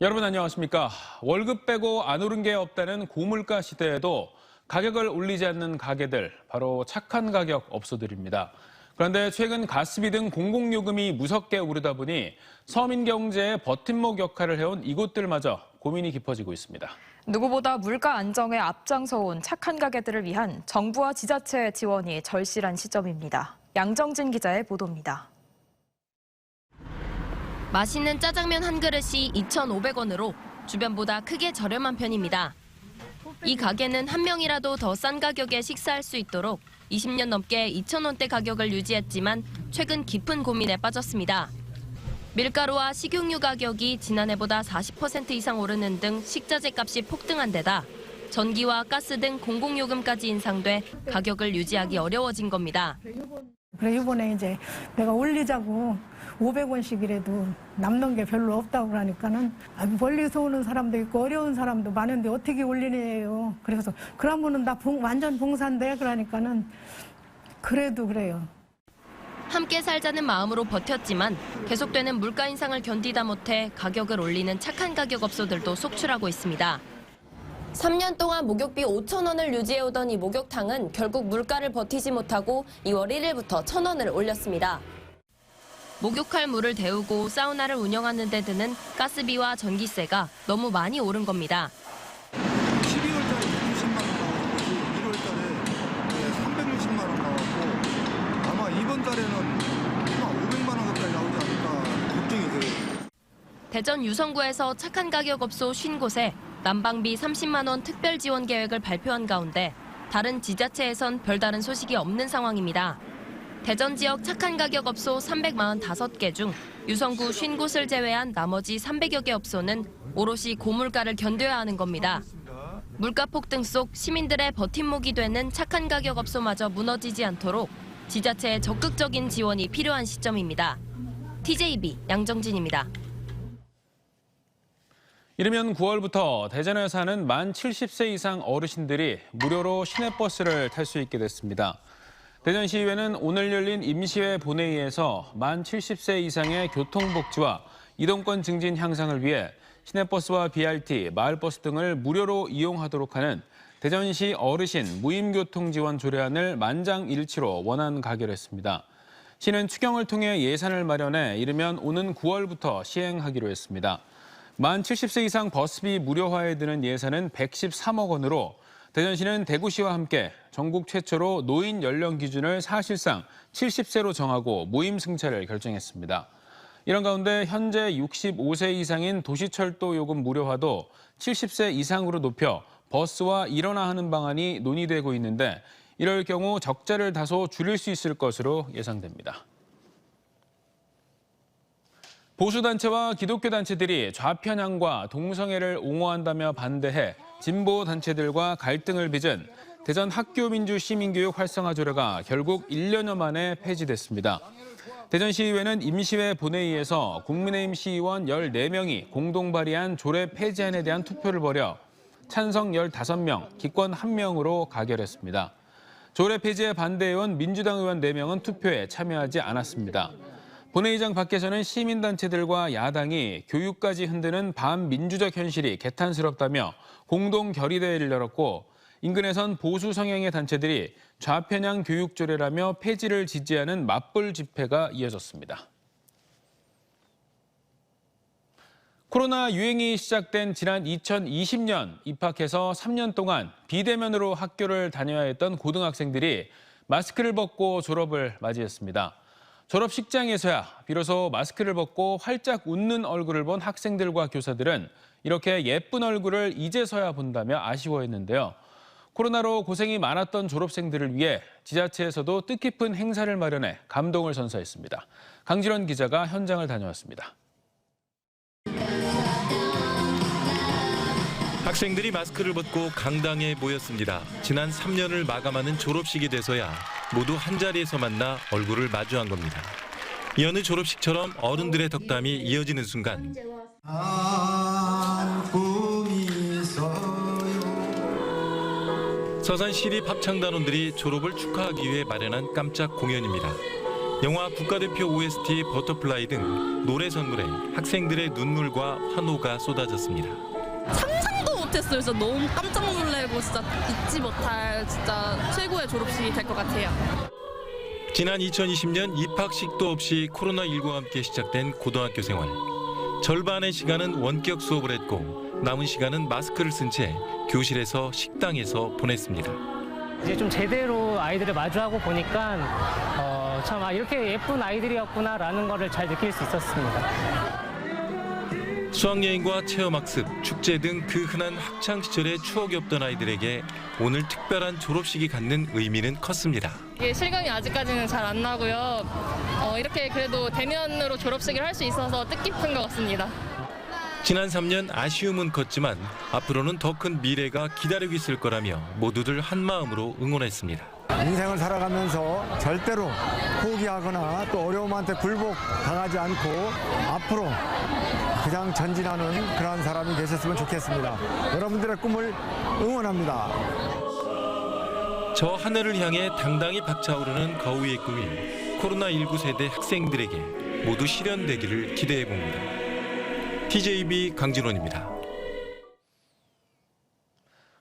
여러분 안녕하십니까? 월급 빼고 안 오른 게 없다는 고물가 시대에도 가격을 올리지 않는 가게들, 바로 착한 가격 업소들입니다. 그런데 최근 가스비 등 공공요금이 무섭게 오르다 보니 서민 경제의 버팀목 역할을 해온 이곳들마저 고민이 깊어지고 있습니다. 누구보다 물가 안정에 앞장서 온 착한 가게들을 위한 정부와 지자체의 지원이 절실한 시점입니다. 양정진 기자의 보도입니다. 맛있는 짜장면 한 그릇이 2,500원으로 주변보다 크게 저렴한 편입니다. 이 가게는 한 명이라도 더 싼 가격에 식사할 수 있도록 20년 넘게 2,000원대 가격을 유지했지만 최근 깊은 고민에 빠졌습니다. 밀가루와 식용유 가격이 지난해보다 40% 이상 오르는 등 식자재 값이 폭등한 데다 전기와 가스 등 공공요금까지 인상돼 가격을 유지하기 어려워진 겁니다. 그래 이번에 이제 내가 올리자고 500원씩이라도 남는 게 별로 없다고 그러니까는 아, 멀리서 오는 사람도 있고 어려운 사람도 많은데 어떻게 올리네요. 그래서 그러면은 나 봉- 완전 봉사인데 그러니까는 그래도 그래요. 함께 살자는 마음으로 버텼지만 계속되는 물가 인상을 견디다 못해 가격을 올리는 착한 가격 업소들도 속출하고 있습니다. 3년 동안 목욕비 5천 원을 유지해오던 이 목욕탕은 결국 물가를 버티지 못하고 2월 1일부터 천 원을 올렸습니다. 목욕할 물을 데우고 사우나를 운영하는 데 드는 가스비와 전기세가 너무 많이 오른 겁니다. 12월 달에 160만 원 나왔고 1월 달에 360만 원 나왔고 아마 이번 달에는 한 500만 원 가까이 나오지 않을까 걱정이 돼요. 대전 유성구에서 착한 가격 업소 50곳에 난방비 30만 원 특별 지원 계획을 발표한 가운데 다른 지자체에선 별다른 소식이 없는 상황입니다. 대전 지역 착한 가격 업소 345개 중 유성구 50곳을 제외한 나머지 300여 개 업소는 오롯이 고물가를 견뎌야 하는 겁니다. 물가 폭등 속 시민들의 버팀목이 되는 착한 가격 업소마저 무너지지 않도록 지자체의 적극적인 지원이 필요한 시점입니다. TJB 양정진입니다. 이르면 9월부터 대전에 사는 만 70세 이상 어르신들이 무료로 시내버스를 탈 수 있게 됐습니다. 대전시의회는 오늘 열린 임시회 본회의에서 만 70세 이상의 교통복지와 이동권 증진 향상을 위해 시내버스와 BRT, 마을버스 등을 무료로 이용하도록 하는 대전시 어르신 무임교통 지원 조례안을 만장일치로 원안 가결했습니다. 시는 추경을 통해 예산을 마련해 이르면 오는 9월부터 시행하기로 했습니다. 만 70세 이상 버스비 무료화에 드는 예산은 113억 원으로 대전시는 대구시와 함께 전국 최초로 노인 연령 기준을 사실상 70세로 정하고 모임 승차를 결정했습니다. 이런 가운데 현재 65세 이상인 도시철도 요금 무료화도 70세 이상으로 높여 버스와 일원화하는 방안이 논의되고 있는데 이럴 경우 적자를 다소 줄일 수 있을 것으로 예상됩니다. 보수단체와 기독교 단체들이 좌편향과 동성애를 옹호한다며 반대해 진보 단체들과 갈등을 빚은 대전 학교민주 시민교육 활성화 조례가 결국 1년여 만에 폐지됐습니다. 대전시의회는 임시회 본회의에서 국민의힘 시의원 14명이 공동 발의한 조례 폐지안에 대한 투표를 벌여 찬성 15명, 기권 1명으로 가결했습니다. 조례 폐지에 반대해온 민주당 의원 4명은 투표에 참여하지 않았습니다. 본회의장 밖에서는 시민단체들과 야당이 교육까지 흔드는 반민주적 현실이 개탄스럽다며 공동 결의대회를 열었고 인근에선 보수 성향의 단체들이 좌편향 교육조례라며 폐지를 지지하는 맞불 집회가 이어졌습니다. 코로나 유행이 시작된 지난 2020년 입학해서 3년 동안 비대면으로 학교를 다녀야 했던 고등학생들이 마스크를 벗고 졸업을 맞이했습니다. 졸업식장에서야 비로소 마스크를 벗고 활짝 웃는 얼굴을 본 학생들과 교사들은 이렇게 예쁜 얼굴을 이제서야 본다며 아쉬워했는데요. 코로나로 고생이 많았던 졸업생들을 위해 지자체에서도 뜻깊은 행사를 마련해 감동을 선사했습니다. 강진원 기자가 현장을 다녀왔습니다. 학생들이 마스크를 벗고 강당에 모였습니다. 지난 3년을 마감하는 졸업식이 돼서야 모두 한 자리에서 만나 얼굴을 마주한 겁니다. 이 어느 졸업식처럼 어른들의 덕담이 이어지는 순간. 서산 시립 합창단원들이 졸업을 축하하기 위해 마련한 깜짝 공연입니다. 영화 국가대표 OST 버터플라이 등 노래 선물에 학생들의 눈물과 환호가 쏟아졌습니다. 못했어요. 진짜 너무 깜짝 놀래고 진짜 잊지 못할 진짜 최고의 졸업식이 될 것 같아요. 지난 2020년 입학식도 없이 코로나19와 함께 시작된 고등학교 생활. 절반의 시간은 원격 수업을 했고 남은 시간은 마스크를 쓴 채 교실에서 식당에서 보냈습니다. 이제 좀 제대로 아이들을 마주하고 보니까 어, 참 아, 이렇게 예쁜 아이들이었구나라는 거를 잘 느낄 수 있었습니다. 수학여행과 체험학습, 축제 등 그 흔한 학창 시절의 추억이 없던 아이들에게 오늘 특별한 졸업식이 갖는 의미는 컸습니다. 이게 실감이 아직까지는 잘 안 나고요. 어, 이렇게 그래도 대면으로 졸업식을 할 수 있어서 뜻깊은 것 같습니다. 지난 3년 아쉬움은 컸지만 앞으로는 더 큰 미래가 기다리고 있을 거라며 모두들 한 마음으로 응원했습니다. 인생을 살아가면서 절대로 포기하거나 또 어려움한테 굴복 당하지 않고 앞으로 그냥 전진하는 그러한 사람이 되셨으면 좋겠습니다. 여러분들의 꿈을 응원합니다. 저 하늘을 향해 당당히 박차오르는 거위의 꿈이 코로나19 세대 학생들에게 모두 실현되기를 기대해 봅니다. TJB 강진원입니다.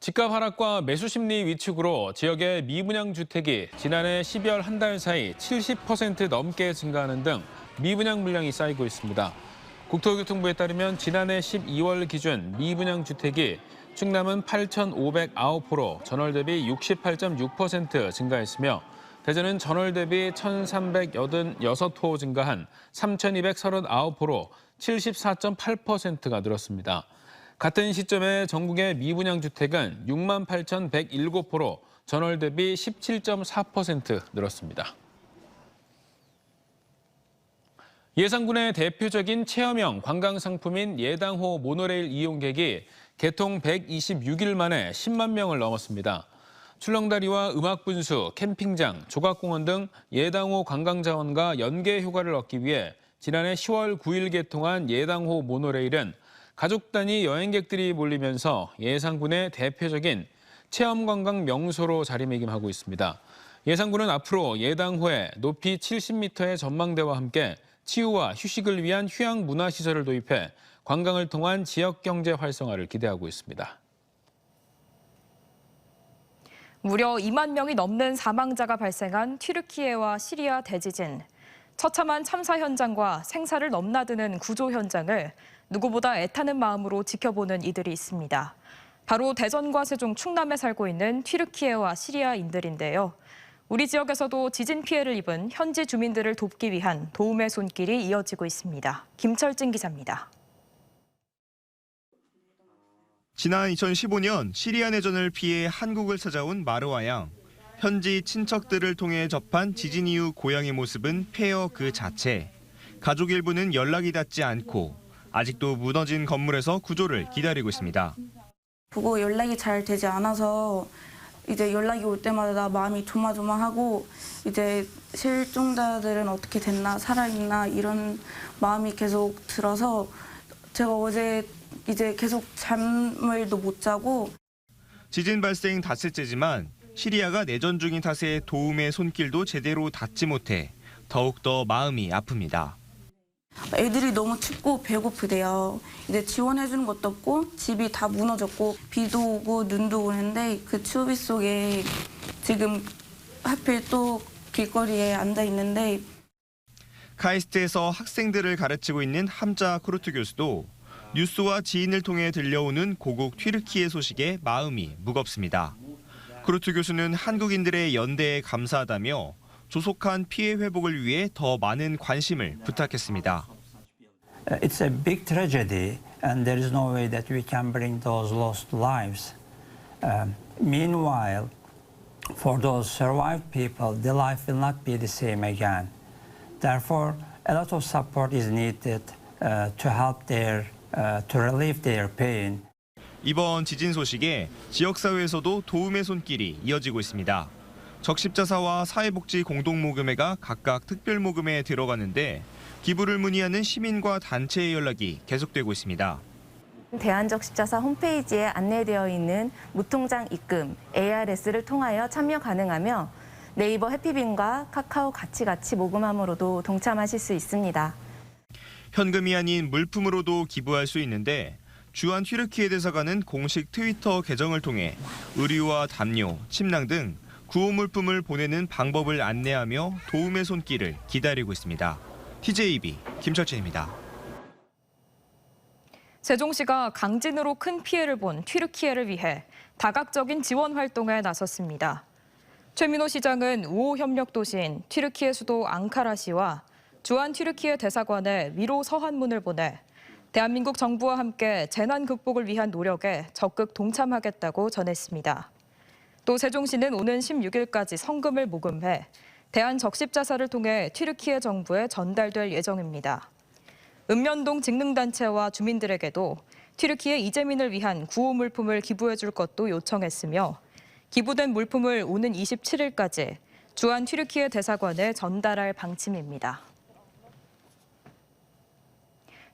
집값 하락과 매수 심리 위축으로 지역의 미분양 주택이 지난해 12월 한 달 사이 70% 넘게 증가하는 등 미분양 물량이 쌓이고 있습니다. 국토교통부에 따르면 지난해 12월 기준 미분양 주택이 충남은 8,509호로 전월 대비 68.6% 증가했으며 대전은 전월 대비 1,386호 증가한 3,239호로 74.8%가 늘었습니다. 같은 시점에 전국의 미분양 주택은 6만 8,107호로 전월 대비 17.4% 늘었습니다. 예산군의 대표적인 체험형 관광 상품인 예당호 모노레일 이용객이 개통 126일 만에 10만 명을 넘었습니다. 출렁다리와 음악분수, 캠핑장, 조각공원 등 예당호 관광 자원과 연계 효과를 얻기 위해 지난해 10월 9일 개통한 예당호 모노레일은 가족 단위 여행객들이 몰리면서 예산군의 대표적인 체험 관광 명소로 자리매김하고 있습니다. 예산군은 앞으로 예당호에 높이 70m의 전망대와 함께 치유와 휴식을 위한 휴양 문화 시설을 도입해 관광을 통한 지역 경제 활성화를 기대하고 있습니다. 무려 2만 명이 넘는 사망자가 발생한 튀르키예와 시리아 대지진. 처참한 참사 현장과 생사를 넘나드는 구조 현장을 누구보다 애타는 마음으로 지켜보는 이들이 있습니다. 바로 대전과 세종, 충남에 살고 있는 튀르키예와 시리아인들인데요. 우리 지역에서도 지진 피해를 입은 현지 주민들을 돕기 위한 도움의 손길이 이어지고 있습니다. 김철진 기자입니다. 지난 2015년 시리아 내전을 피해 한국을 찾아온 마르와 양. 현지 친척들을 통해 접한 지진 이후 고향의 모습은 폐허 그 자체. 가족 일부는 연락이 닿지 않고 아직도 무너진 건물에서 구조를 기다리고 있습니다. 보고 연락이 잘 되지 않아서 이제 연락이 올 때마다 마음이 조마조마하고 이제 실종자들은 어떻게 됐나 살아있나 이런 마음이 계속 들어서 제가 어제 이제 계속 잠을도 못 자고 지진 발생 닷새째지만 시리아가 내전 중인 탓에 도움의 손길도 제대로 닿지 못해 더욱더 마음이 아픕니다. 애들이 너무 춥고 배고프대요. 이제 지원해 주는 것도 없고 집이 다 무너졌고 비도 오고 눈도 오는데 그 추위 속에 지금 하필 또 길거리에 앉아 있는데 카이스트에서 학생들을 가르치고 있는 함자 크루트 교수도 뉴스와 지인을 통해 들려오는 고국 튀르키예 소식에 마음이 무겁습니다. 크루트 교수는 한국인들의 연대에 감사하다며 조속한 피해 회복을 위해 더 많은 관심을 부탁했습니다. It's a big tragedy, and there is no way that we can bring those lost lives. Um, meanwhile, for those survived people, the life will not be the same again. Therefore, a lot of support is needed uh, to help their, uh, to relieve their pain. 이번 지진 소식에 지역사회에서도 도움의 손길이 이어지고 있습니다. 적십자사와 사회복지 공동모금회가 각각 특별모금에 들어가는데 기부를 문의하는 시민과 단체의 연락이 계속되고 있습니다. 대한적 십자사 홈페이지에 안내되어 있는 무통장 입금 ARS를 통하여 참여 가능하며 네이버 해피빈과 카카오 같이 같이 모금함으로도 동참하실 수 있습니다. 현금이 아닌 물품으로도 기부할 수 있는데 주한 튀르키예 대사관은 공식 트위터 계정을 통해 의류와 담요, 침낭 등 구호 물품을 보내는 방법을 안내하며 도움의 손길을 기다리고 있습니다. TJB 김철진입니다. 세종시가 강진으로 큰 피해를 본 튀르키예를 위해 다각적인 지원 활동에 나섰습니다. 최민호 시장은 우호 협력 도시인 튀르키예 수도 앙카라시와 주한 튀르키예 대사관에 위로 서한문을 보내 대한민국 정부와 함께 재난 극복을 위한 노력에 적극 동참하겠다고 전했습니다. 또 세종시는 오는 16일까지 성금을 모금해 대한적십자사를 통해 튀르키예 정부에 전달될 예정입니다. 읍면동 직능단체와 주민들에게도 튀르키예 이재민을 위한 구호 물품을 기부해 줄 것도 요청했으며 기부된 물품을 오는 27일까지 주한 튀르키예 대사관에 전달할 방침입니다.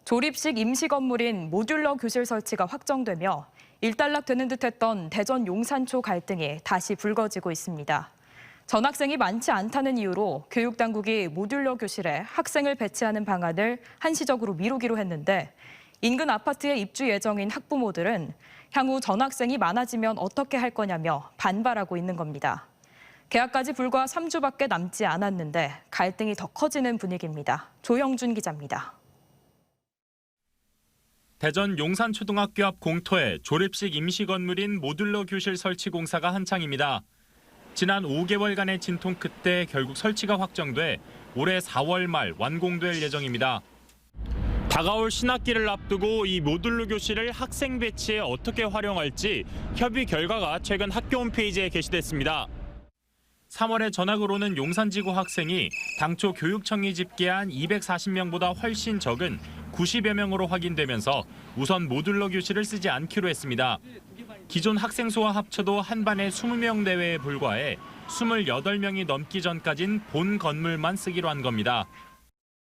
조립식 임시 건물인 모듈러 교실 설치가 확정되며 일단락되는 듯했던 대전 용산초 갈등이 다시 불거지고 있습니다. 전학생이 많지 않다는 이유로 교육당국이 모듈러 교실에 학생을 배치하는 방안을 한시적으로 미루기로 했는데 인근 아파트에 입주 예정인 학부모들은 향후 전학생이 많아지면 어떻게 할 거냐며 반발하고 있는 겁니다. 계약까지 불과 3주밖에 남지 않았는데 갈등이 더 커지는 분위기입니다. 조영준 기자입니다. 대전 용산초등학교 앞 공터에 조립식 임시 건물인 모듈러 교실 설치 공사가 한창입니다. 지난 5개월간의 진통 끝에 결국 설치가 확정돼 올해 4월 말 완공될 예정입니다. 다가올 신학기를 앞두고 이 모듈러 교실을 학생 배치에 어떻게 활용할지 협의 결과가 최근 학교 홈페이지에 게시됐습니다. 3월에 전학을 오는 용산지구 학생이 당초 교육청이 집계한 240명보다 훨씬 적은 90여 명으로 확인되면서 우선 모듈러 교실을 쓰지 않기로 했습니다. 기존 학생 수와 합쳐도 한 반에 20명 내외에 불과해 28명이 넘기 전까진 본 건물만 쓰기로 한 겁니다.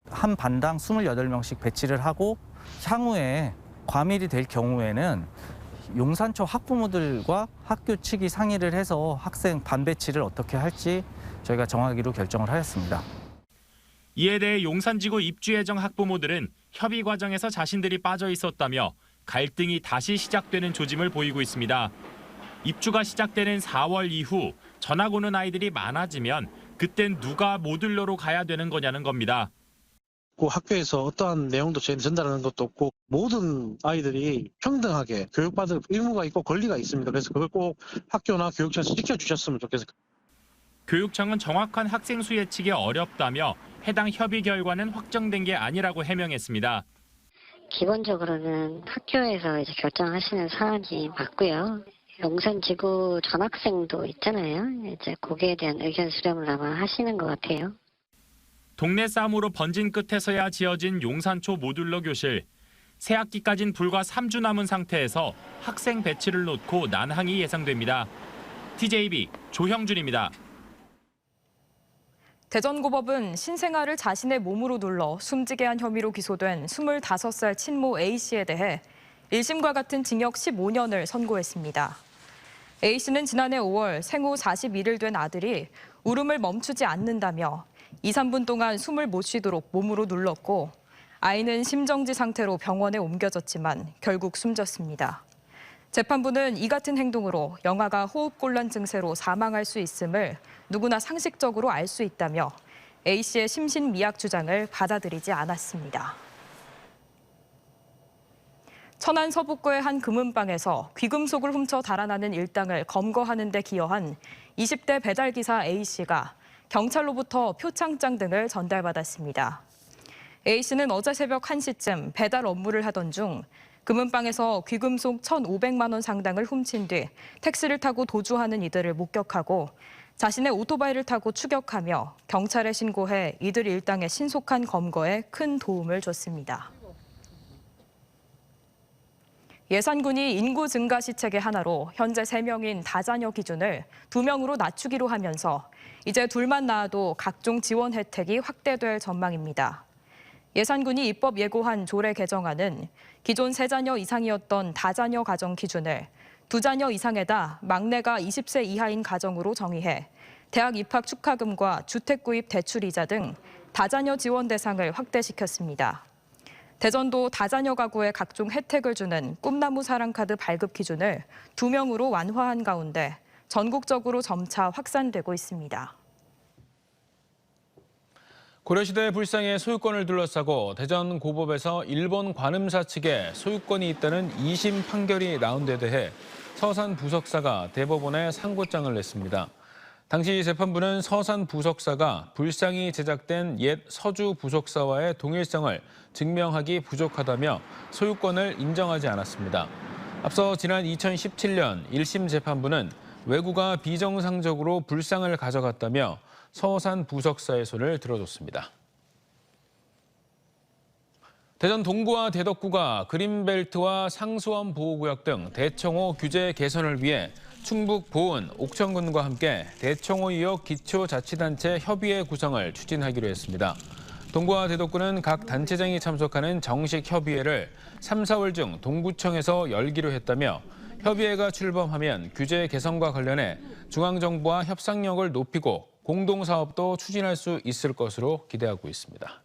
한 반당 28명씩 배치를 하고 향후에 과밀이 될 경우에는 용산초 학부모들과 학교 측이 상의를 해서 학생 반 배치를 어떻게 할지 저희가 정하기로 결정을 하였습니다. 이에 대해 용산지구 입주 예정 학부모들은 협의 과정에서 자신들이 빠져 있었다며 갈등이 다시 시작되는 조짐을 보이고 있습니다. 입주가 시작되는 4월 이후 전학 오는 아이들이 많아지면 그땐 누가 모듈러로 가야 되는 거냐는 겁니다. 그 학교에서 어떠한 내용도 저희는 전달하는 것도 없고 모든 아이들이 평등하게 교육받을 의무가 있고 권리가 있습니다. 그래서 그걸 꼭 학교나 교육청에서 지켜주셨으면 좋겠어요. 교육청은 정확한 학생 수 예측이 어렵다며 해당 협의 결과는 확정된 게 아니라고 해명했습니다. 기본적으로는 학교에서 이제 결정하시는 사안이 맞고요. 용산지구 전학생도 있잖아요. 이제 거기에 대한 의견 수렴을 아마 하시는 것 같아요. 동네 싸움으로 번진 끝에서야 지어진 용산초 모듈러 교실. 새 학기까진 불과 3주 남은 상태에서 학생 배치를 놓고 난항이 예상됩니다. TJB 조형준입니다. 대전고법은 신생아를 자신의 몸으로 눌러 숨지게 한 혐의로 기소된 25살 친모 A씨에 대해 1심과 같은 징역 15년을 선고했습니다. A씨는 지난해 5월 생후 41일 된 아들이 울음을 멈추지 않는다며 2, 3분 동안 숨을 못 쉬도록 몸으로 눌렀고 아이는 심정지 상태로 병원에 옮겨졌지만 결국 숨졌습니다. 재판부는 이 같은 행동으로 영아가 호흡곤란 증세로 사망할 수 있음을 누구나 상식적으로 알 수 있다며 A씨의 심신미약 주장을 받아들이지 않았습니다. 천안 서북구의 한 금은방에서 귀금속을 훔쳐 달아나는 일당을 검거하는 데 기여한 20대 배달기사 A씨가 경찰로부터 표창장 등을 전달받았습니다. A씨는 어제 새벽 1시쯤 배달 업무를 하던 중 금은방에서 귀금속 1,500만 원 상당을 훔친 뒤 택시를 타고 도주하는 이들을 목격하고 자신의 오토바이를 타고 추격하며 경찰에 신고해 이들 일당의 신속한 검거에 큰 도움을 줬습니다. 예산군이 인구 증가 시책의 하나로 현재 3명인 다자녀 기준을 2명으로 낮추기로 하면서 이제 둘만 낳아도 각종 지원 혜택이 확대될 전망입니다. 예산군이 입법 예고한 조례 개정안은 기존 세자녀 이상이었던 다자녀 가정 기준을 두 자녀 이상에다 막내가 20세 이하인 가정으로 정의해 대학 입학 축하금과 주택 구입 대출 이자 등 다자녀 지원 대상을 확대시켰습니다. 대전도 다자녀 가구에 각종 혜택을 주는 꿈나무 사랑카드 발급 기준을 두 명으로 완화한 가운데 전국적으로 점차 확산되고 있습니다. 고려시대 불상의 소유권을 둘러싸고 대전 고법에서 일본 관음사 측에 소유권이 있다는 2심 판결이 나온 데 대해 서산 부석사가 대법원에 상고장을 냈습니다. 당시 재판부는 서산 부석사가 불상이 제작된 옛 서주 부석사와의 동일성을 증명하기 부족하다며 소유권을 인정하지 않았습니다. 앞서 지난 2017년 1심 재판부는 외구가 비정상적으로 불상을 가져갔다며 서산 부석사의 손을 들어줬습니다. 대전 동구와 대덕구가 그린벨트와 상수원 보호구역 등 대청호 규제 개선을 위해 충북 보은, 옥천군과 함께 대청호 이역 기초자치단체 협의회 구성을 추진하기로 했습니다. 동구와 대덕구는 각 단체장이 참석하는 정식 협의회를 3, 4월 중 동구청에서 열기로 했다며 협의회가 출범하면 규제 개선과 관련해 중앙정부와 협상력을 높이고 공동사업도 추진할 수 있을 것으로 기대하고 있습니다.